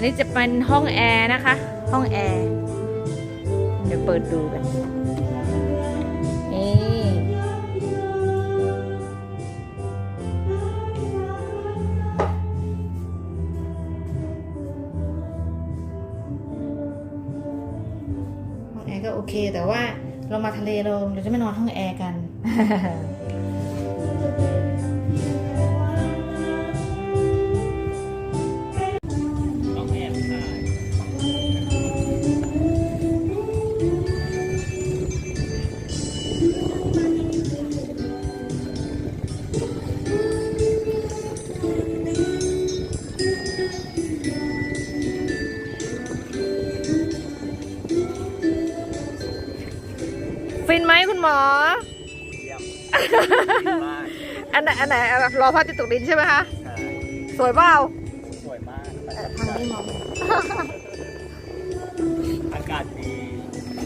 อันนี้จะเป็นห้องแอร์นะคะ ห้องแอร์ เดี๋ยวเปิดดูกัน นี่ห้องแอร์ก็โอเค แต่ว่าเรามาทะเลเราเราจะไม่นอนห้องแอร์กัน อ เยี่ยมดีมากอันไหนอันไหนเอารอพระอาทิตย์ตกดินใช่ไหมคะ ใช่สวยเปล่าสวยมากทางนี้มองอากาศดี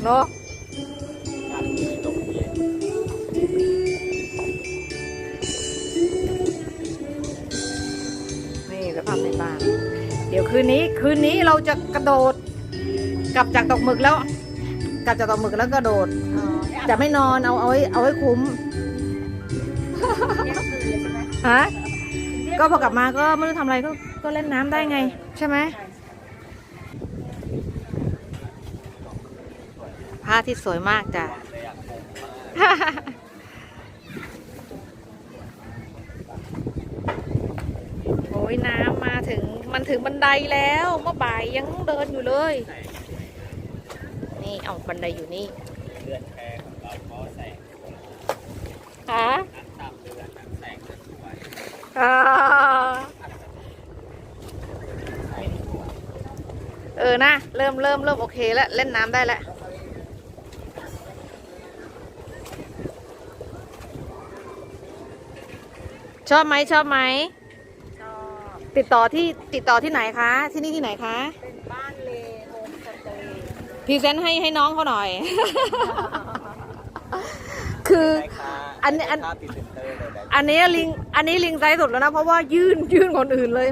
เนาะอากาศดีลมเย็นนี่สภาพในบ้านเดี๋ยวคืนนี้ คืนนี้เราจะกระโดด กลับจากตกหมึกแล้ว กลับจากตกหมึกแล้วกระโดด จะไม่นอนเอาเอาไว้เอาไว้คุ้มฮะก็พอกลับมาก็ไม่รู้ทำอะไรก็ก็เล่นน้ำได้ไง ใช่ไหมพระอาที่สวยมากจ้ะเลยอยากคงมากโอ้ยน้ำมาถึงมันถึงบันไดแล้วเมื่อบ่ายยังเดินอยู่เลย นี่เอาบันไดอยู่นี่ ฮะน้ำตามเดือนน้ำแสงจะสวยอ่าใช่ดีกว่าเออนะเริ่มเริ่มเริ่มโอเคแล้ว เล่นน้ำได้แล้วชอบไหมชอบไหมก็ติดต่อที่ติดต่อที่ไหนคะ ที่นี่ที่ไหนคะ เป็นบ้านเลโฮมสเตย์พรีเซนต์ให้ให้น้องเขาหน่อย คือได้ค่า อันนี้อันได้ค่าพรีเซนเตอร์เลยนะอันนี้ลิงอันนี้ลิงไซส์สุดแล้วนะ เพราะว่ายื่นยื่นคนอื่นเลย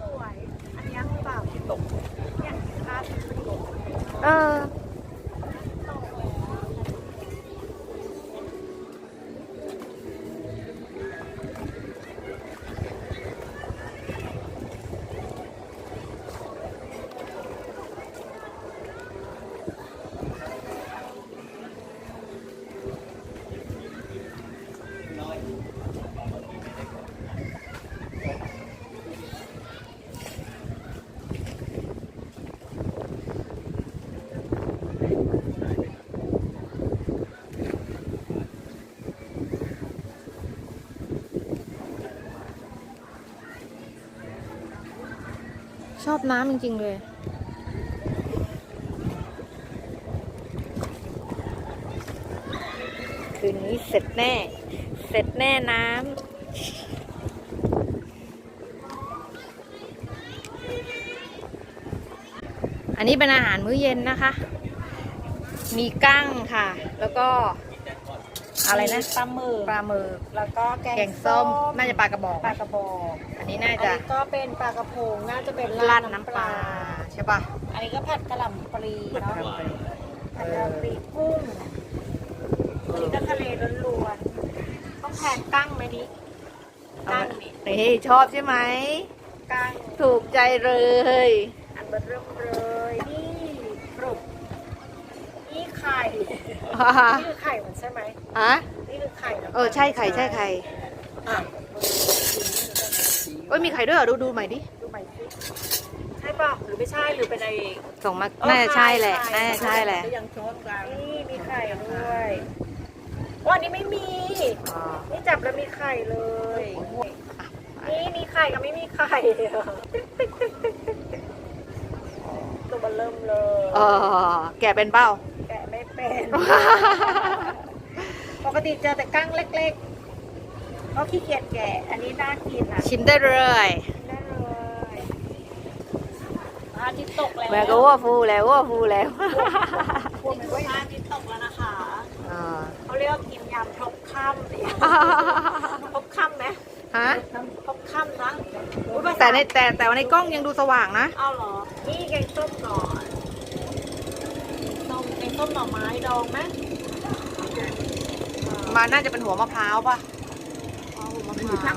สวยอันนี้แบบตกเนี่ยราดเป็นกบเออ อบน้ำจริง ๆ เลย คืนนี้เสร็จแน่ เสร็จแน่น้ำอันนี้เป็นอาหารมื้อเย็นนะคะ มีกั้งค่ะ แล้วก็ อะไรนะปลาหมึกปลาหมึกแล้วก็แกแกงส้มน่าจะปลากระบอกปลากระบอกอันนี้น่าอันจะนี้ก็เป็นปลากระพงน่าจะเป็นราดน้ำปลาใช่ปะอันนี้ก็ผัดกะหล่ำปลีเนาะหวานผัดกะหล่ำปลีกุ้งอันนี้ก็ทะเลล้วนๆต้องแทนกั้งไหมนี่กั้งนี่นี่ชอบใช่ไหม กั้งถูกใจเลย อันเบอร์เริ่มเลยนี่กรุบนี่ ไข่นี่คือไข่มันใช่ไหมฮะนี่คือไข่นะเออใช่ไข่ใช่ไข่อะเอ้ยมีไข่ด้วยเหรอดูดูใหม่ดิดูใหม่สิใช่ป่ะหรือไม่ใช่หรือเป็นไอส่งมาเออน่าจะใช่แหละไข่น่าจะใช่แหละก็ยังช้อนกลางนี่มีไข่ด้วยวันนี้ไม่มีอ๋อนี่จับแล้วมีไข่เลยนี่มีไข่กับไม่มีไข่ตัวมันเริ่มเลยเออแกะเป็นเป้าแกะไม่ เป็น ปกติเจอแต่กั้งเล็กๆเขาขี้เกียจแกะ อันนี้น่ากินอะชิมได้เลยได้เลยพระอาทิตย์ตกแล้วแม่ก็ว่าฟูแล้วว่าฟูแล้วพวกมันพระอาทิตย์ตกแล้วนะคะ อ่าเขาเรียกว่ากินยำพบค่ำเนี่ยพบค่ำไหมฮะเขาค่ำนะอุ๊ยภาษาแต่ในแต่แต่ว่าในกล้องยังดูสว่างนะ เอาเหรอ นี่แกงส้มก่อน ส้มแกงส้มหน่อไม้ดองไหมมาน่าจะเป็นหัวมะพร้าวป่ะเอาหัวมะพร้าว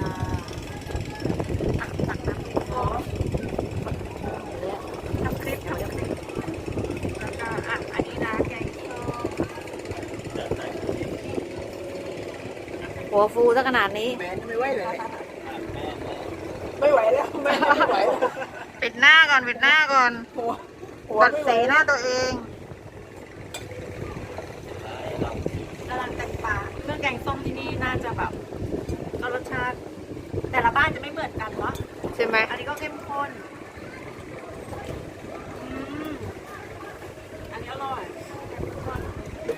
อ่าตักตักตักอ๋อทำคลิปทำคลิปแล้วก็อะอันนี้นะแกงส้มหัวฟูซะขนาดนี้ แม่ไม่ไหวเลยไม่ไหวแล้วแม่ไม่ไหวแล้ว ปิดหน้าก่อน ปิดหน้าก่อน หัว หัวตัดไม่ไหวสีหน้าตัวเองกำลังแต่งปากเครื่องแกงส้มที่นี่น่าจะแบบเอารสชาติ แต่ละบ้านจะไม่เหมือนกันเนาะใช่ไหมอันนี้ก็เข้มข้นอืมอันนี้อร่อย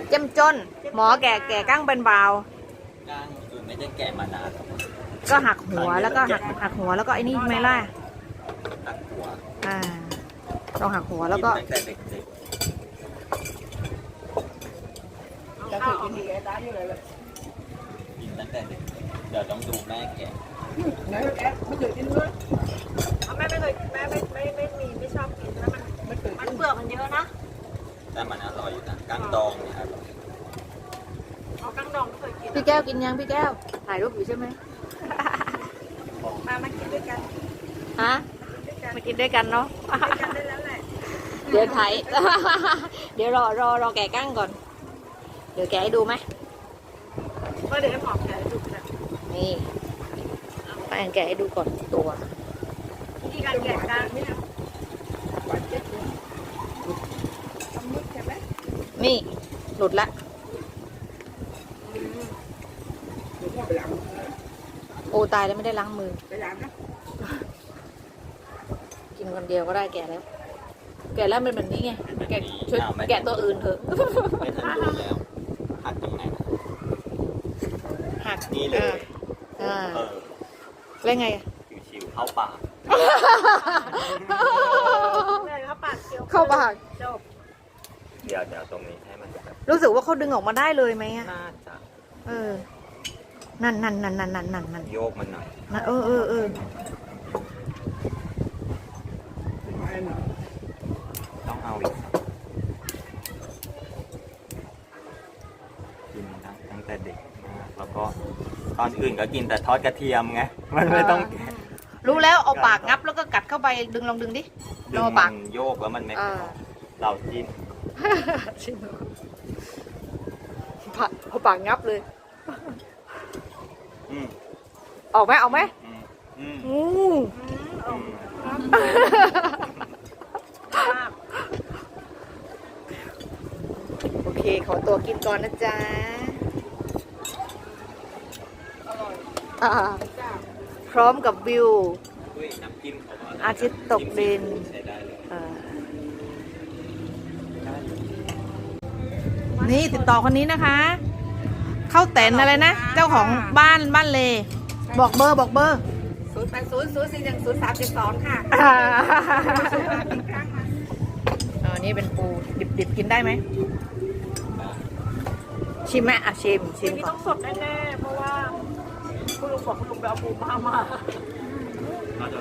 เจ้มจน หมอแก่แก่ก้างเป็นเบาก้างคือไม่ได้แกะมานานหรอกก็หักหัวแล้วก็หักหักหัวแล้วก็ไอ้นี่ไหมล่ะ ตัดหัว อ่า ต้องหักหัวแล้วก็ตั้งแต่เด็กเอาข้าวออกๆกินตั้งแต่เด็กเดี๋ยวต้องดูแม่แกะเอาแม่ไม่เคยแม่ไม่ไม่ไม่มีไม่ชอบกินแล้วมันมันเปลือกมันเยอะนะแต่มันอร่อยอยู่นะก้างดองเนี่ยอร่อยเอากั้งดองไม่เคยกินพี่แก้วกินยังพี่แก้วถ่ายรูปอยู่ใช่ไหมมามากินด้วยกันฮะด้วยกันมากินด้วยกันเนาะ เดี๋ยวถ่าย เดี๋ยวรอรอรอแกะก้างก่อน เดี๋ยวแกะให้ดูไหมก็เดี๋ยวให้หมอแผลจุกนะนี่แป้งแกะให้ดูก่อนตัวที่การแกะกลางเนี่ยนี่หลุดละโอ้ตายแล้วไม่ได้ล้างมือ กินคนเดียวก็ได้แกะแล้ว แกะแล้วเป็นแบบนี้ไง แกะช่วยแกะตัวอื่นเถอะ ไม่ทันดูแล้วหักตรงไหนนะหักนี่เลย อ่าเออแล้วไง ชิวๆเข้าปากเลยเขาปาดเคี้ยวเข้าปาก จบเดี๋ยวเดี๋ยวตรงนี้ให้มันแบบรู้สึกว่าเขาดึงออกมาได้เลยไหมอะน่าจะเออ นั่นนั่นนั่นนั่นนั่นนั่นนั่นโยกมันหน่อย นั่นเออเออเออ ตอนอื่นก็กินแต่ทอดกระเทียมไงมันไม่ต้องแกะรู้แล้วเอาปากงับแล้วก็กัดเข้าไปดึงลองดึงดิ ดึลงองเอามัปากนโยกแล้วมันไม่อ่าเราจิ้มชิมปากเอาปากงับเลย อืมออกไหมออกไหมอืมอืมอืมอืมอืมมากโอเค ขอตัวกินก่อนนะจ๊ะ อร่ อยอ่าจ้าพร้อมกับวิวด้วยน้ำจิ้มเขาก็อาทิตย์ตกดินใช้ได้เลยเอ่อนี่ติดต่อคนนี้นะคะ เข้าแตนอะไรนะ เจ้าของบ้านบ้านเล บอกเบอร์บอกเบอร์ศูนย์แปดศูนย์ศูนย์สี่หนึ่งศูนย์สามเจ็ดสองค่ะอ่าอีกครั้งมาอันนี้เป็นปูดิบๆกินได้ไหมชิมไหมอะชิมชิทีมนี้ก่อต้อนงสดแน่ๆเพราะว่าคุณ ลุงบอกคุณลุงไปเอาปูมามาเราจะ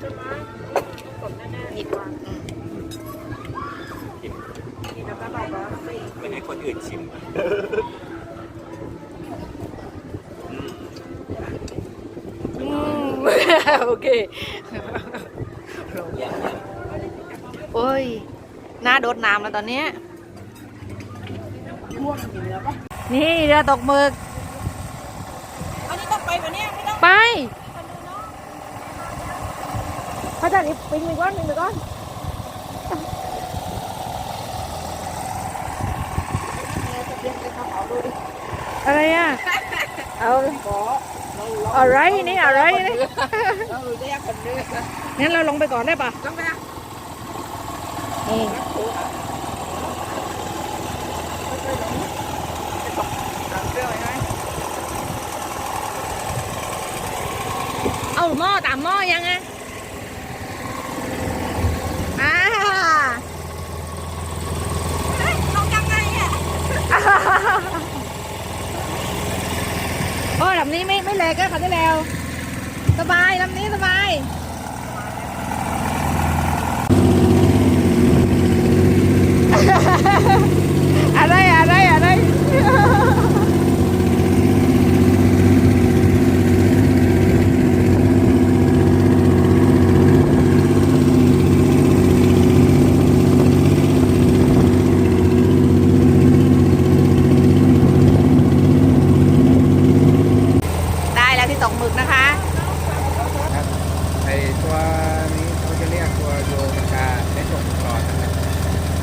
ใช่ไหมสดแน่ๆนิดว่าอืมชิมกินแล้วก็แบบว่าสิไม่ให้คนอื่นชิมอืมอืมโอเคอย่างนี้โอ้ยหน้าโดดน้ำแล้วตอนเนี้ยนี่เรือตกหมึกอันนี้ต้อง ไปปะเนี่ยไม่ต้องไปพระจันทร์อีกปิงอีกก้อนปิงอีกก้อนอะไรอะ เอาอะไรนี่อะไรนี่เราเรียกคนนึงงั้นเราลงไปก่อนได้ปะต้องไปนะนี่ เอาหม้อตามหม้อยังไงอ่า ต้องยังไงอะ ลำนี้ไม่ไม่แรงก็ขับได้แล้ว สบายลำนี้สบาย อะไรอะไรอะไร ได้แล้วที่ตกหมึกนะคะ ครับไอตัวนี้เขาจะเรียกตัวโยนกาในตกหลอดนะครับ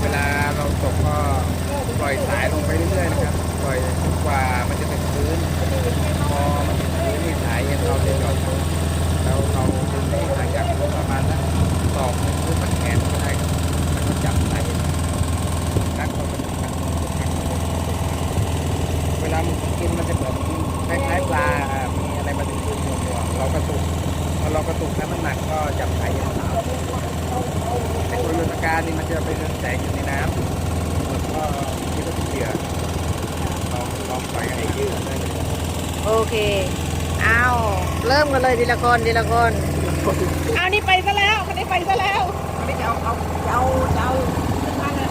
เวลาเราตกก็ปล่อยสายลงไปเรื่อยๆนะค ร่อยกว่ามันจะเป็นพื้นพอมันเป็นพื้นนี่สายเอ็นเราจะหย่อนลงแล้วเราดึงได้หางจากพื้นประมาณนั้นมันแขนก็ได้ครับแล้วก็จับสายเอ็นนักเราก็จับนักเราก็แข็งเวลามันกินมันจะเหมือนคล้ายๆปลา มีอะไรมาดึงดึงตัวเรากระตุก พอเรากระตุกแล้วมันหนักก็จับสายเอ็นขาไอ้ตัวโยนการนี่มันจะไปเรืองแสงอยู่ในน้ำเหมือนก็ที่ก็เป็นเหยื่อลองลองปล่อยให้ยืดได้เลย โอ เคเอาเริ่มกันเลยทีละคนทีละคนเอานี่ไปซะแล้วคนนี้ไปซะแล้วไม่จะเอาเอาจะเอาจะเอาขึ้นมาเลย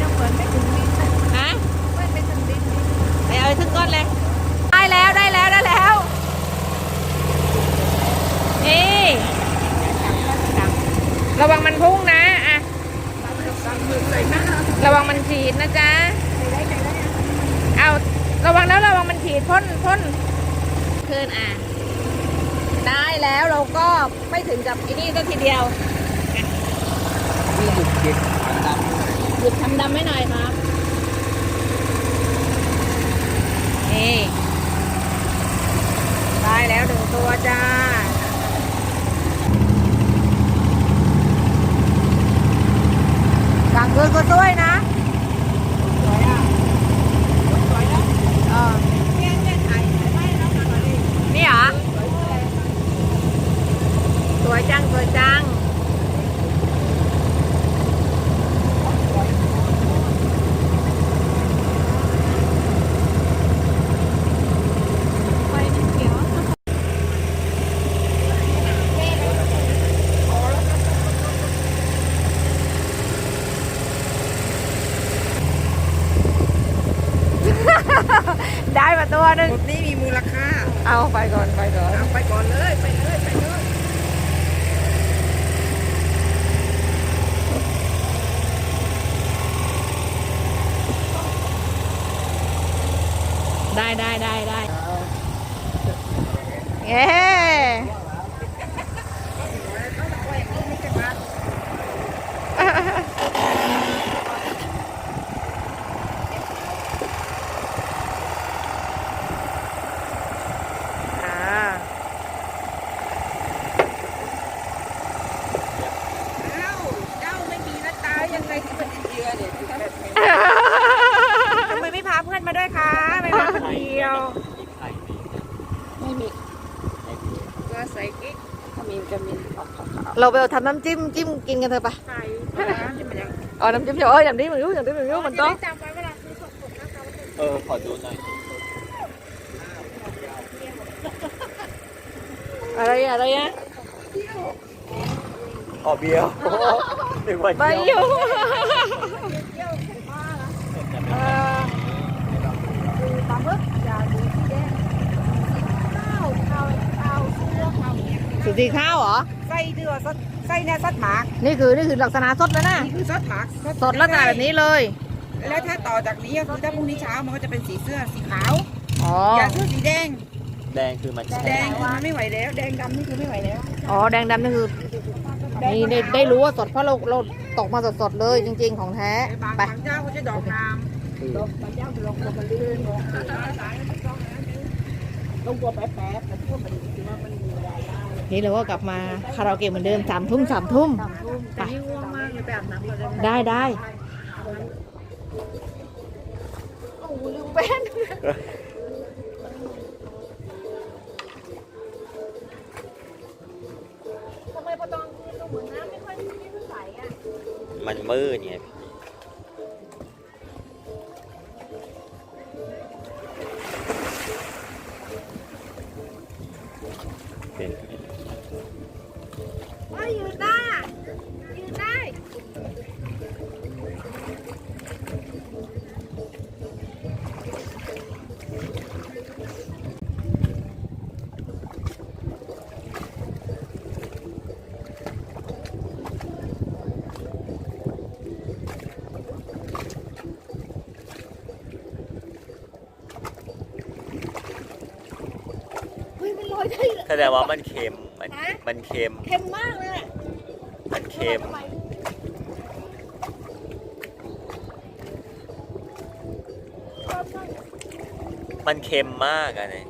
ยังเหมือนไม่ถึงลิ้นฮะไม่ไปถึงลิ้นไปเอาไปถึงก้นเลย ได้แล้วได้แล้วได้แล้ว นี่ระวังมันพุ่งนะอะระวังมันฉีดนะจ๊ะ เอาระวังแล้วระวังมันฉีดพ่นพ่นคืนอะ ได้แล้วเราก็ไม่ถึงกับไอ้นี่ก็ทีเดียวนี่หยุดเก็บขันดำด้วยหยุดทำดำให้หน่อยครับนี่ได้แล้วหนึ่งตัวจ้ากลางคืนก็ด้วยนะสวยอะสวยแล้วเออเนี่ยเนี่ยถ่ายถ่ายไว้แล้วค่ะตอนนี้นี่เหรอสวย จังเลยสวยจัง สวยจัง ไฟมันเขียว ได้มาตัวหนึ่ง รถนี้มีมูลค่า เอาไปก่อนไปก่อน เอาไปก่อนเลยไปเลยไปเลย ได้ได้ได้ได้เย้ อ่า เอ้าเจ้าไม่มีนะตายยังไงที่เป็นเหยื่อเนี่ยทำไมไม่พาเพื่อนมาด้วยคะไม่มาคนเดียว มีไข่มี ไม่มี ไม่มี ก็ใส่กิ๊กขมิ้นขมิ้นออกขาว เราไปเอาทำน้ำจิ้มจิ้มกินกันเถอะปะๆใส่น้ำจะเป็นยังอ๋อน้ำจิ้มเฉยเอออย่างนี้มันรู้อย่างนี้มันรู้มันต้องจำไว้เวลาซื้อสดๆนะคะเออขอดูหน่อยอะไรอะไรอะอ๋อเบียร์หนึ่งวันไปเดียวอยู่เออคือปลาหมึกอย่าดูที่แดงข้าวข้าวข้าวเสื้อข้าว เนี่ยสุดีข้าวเหรอ ไส้เดือดสดไส้เนี่ยสดหมากนี่คือนี่คือลักษณะสดแล้วนะนี่คือสดหมากสดลักษณะแบบนี้เลย แล้วถ้าต่อจากนี้ก็คือถ้าพรุ่งนี้เช้ามันก็จะเป็นสีเสื้อสีขาวอ๋ออย่าเสื้อสีแดง แดงคือมันแดงคือมันไม่ไหวแล้ว แดงดำนี่คือไม่ไหวแล้วอ๋อแดงดำนี่คือนี่ได้ได้รู้ว่าสดเพราะเราเราตกมาสดๆเลยจริง ๆ ของแท้บางไปบางเจ้าก็จะดอกงามดอกบางเจ้าจะลงตัวมันลื่นลงลงตัวแป๊บๆแต่พวกมันคือว่ามันมีเวลาได้ นี่เราก็กลับมาคาราโอเกะเหมือนเดิมสามทุ่มสามทุ่มสามทุ่มแต่นี่ง่วงมากเลยไปอาบน้ำก่อนเลยได้ได้โอ้โหลืมแป้นทำไมพอตอนคืนดูเหมือนน้ำไม่ค่อยไม่ค่อยใสอะมันมืดไงเแสดงว่ามันเค็มมันฮะมันเค็มเค็มมากเลยอะมันเค็มทำไมมันเค็มมากอะเนี่ย